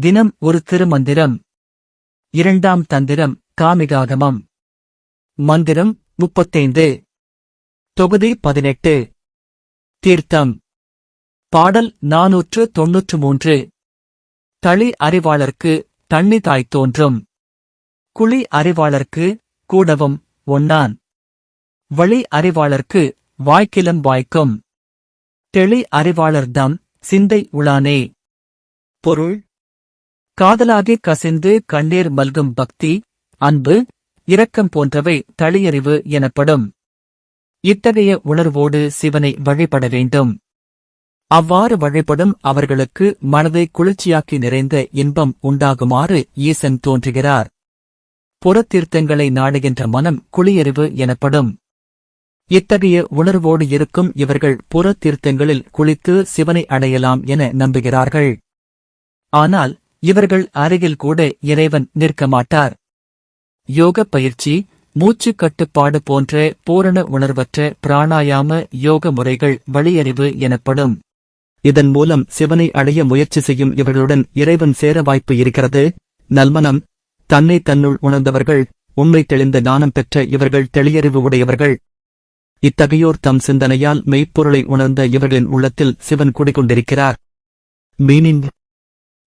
தினம் ஒரு திருமந்திரம். இரண்டாம் தந்திரம் காமிகாகமம். மந்திரம் முப்பத்தைந்து. தொகுதி பதினெட்டு. தீர்த்தம். பாடல் நாநூற்று தொன்னூற்று மூன்று. தளி அறிவாளர்க்கு தண்ணி தாய் தோன்றும். குழி அறிவாளர்க்கு கூடவும் ஒன்னான் வழி அறிவாளர்க்கு வாய்க்கிலம் வாய்க்கும். தெளி அறிவாளர்தம் சிந்தை உளானே. பொருள் காதலாகி கசிந்து கண்ணீர் மல்கும் பக்தி அன்பு இரக்கம் போன்றவை தளியறிவு எனப்படும். இத்தகைய உணர்வோடு சிவனை வழிபட வேண்டும். அவ்வாறு வழிபடும் அவர்களுக்கு மனதை குளிர்ச்சியாக்கி நிறைந்த இன்பம் உண்டாகுமாறு ஈசன் தோன்றுகிறார். புறத்தீர்த்தங்களை நாடுகின்ற மனம் குளியறிவு எனப்படும். இத்தகைய உணர்வோடு இருக்கும் இவர்கள் புறத்தீர்த்தங்களில் குளித்து சிவனை அடையலாம் என நம்புகிறார்கள். ஆனால் இவர்கள் அருகில் கூட இறைவன் நிற்க மாட்டார். யோக பயிற்சி மூச்சு கட்டுப்பாடு போன்ற பூரண உணர்வற்ற பிராணாயாம யோக முறைகள் வழியறிவு எனப்படும். இதன் மூலம் சிவனை அடைய முயற்சி செய்யும் இவர்களுடன் இறைவன் சேர வாய்ப்பு இருக்கிறது. நல்மனம் தன்னை தன்னுள் உணர்ந்தவர்கள் உண்மை தெளிந்த ஞானம் பெற்ற இவர்கள் தெளியறிவு உடையவர்கள். இத்தகையோர் தம் சிந்தனையால் மெய்ப்பொருளை உணர்ந்த இவர்களின் உள்ளத்தில் Sivan குடிகொண்டிருக்கிறார். Meaning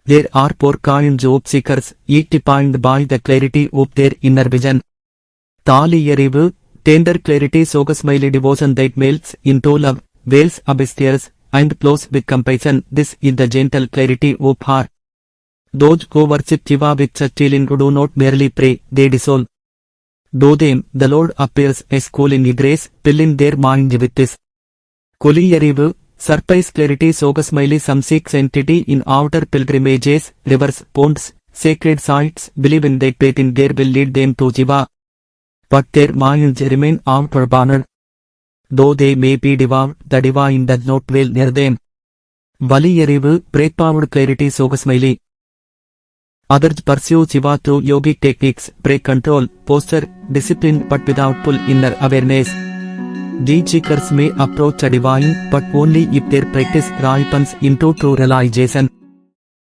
There are poor kind job seekers, yet defined by the clarity of their inner vision. Tali Yerivu, tender clarity sogas my devotion that melts into love, veils tears, and flows with compassion. This is the gentle clarity of heart. Those who worship Shiva with such feeling do not merely pray, they dissolve. Do them, the Lord appears as cool in grace, filling their minds with this. Koliyarivu, Surprise clarity Soga Smiley Some seeks entity in outer pilgrimages, rivers, ponds, sacred sites, believe in their faith in there will lead them to Jiva. But their minds remain outer banner. Though they may be devout, the divine does not dwell near them. Valiyarivu, breakpowered clarity Soga Smiley. Others pursue Jiva through yogic techniques, break control, posture, discipline but without full inner awareness. These seekers may approach a divine but only if their practice ripens into true realization.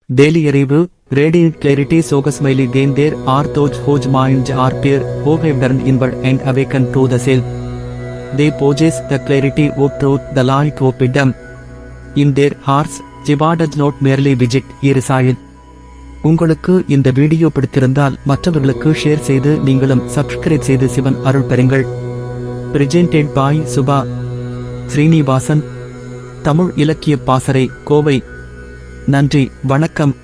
Daily அறிவு radiant clarity sogasmily gain there are those whose minds are pure who have turned inward and awakened to the self. They possess the clarity of truth the light of wisdom. In their hearts, Shiva does not merely visit, he resides. உங்களுக்கு இந்த video பிடித்திருந்தால் மற்றவர்களுக்கு share செய்து நீங்களும் subscribe செய்து சிவன் அருள் பெறுங்கள் presented by Subha Srinivasan Tamil இலக்கிய பாசறை கோவை. நன்றி வணக்கம்.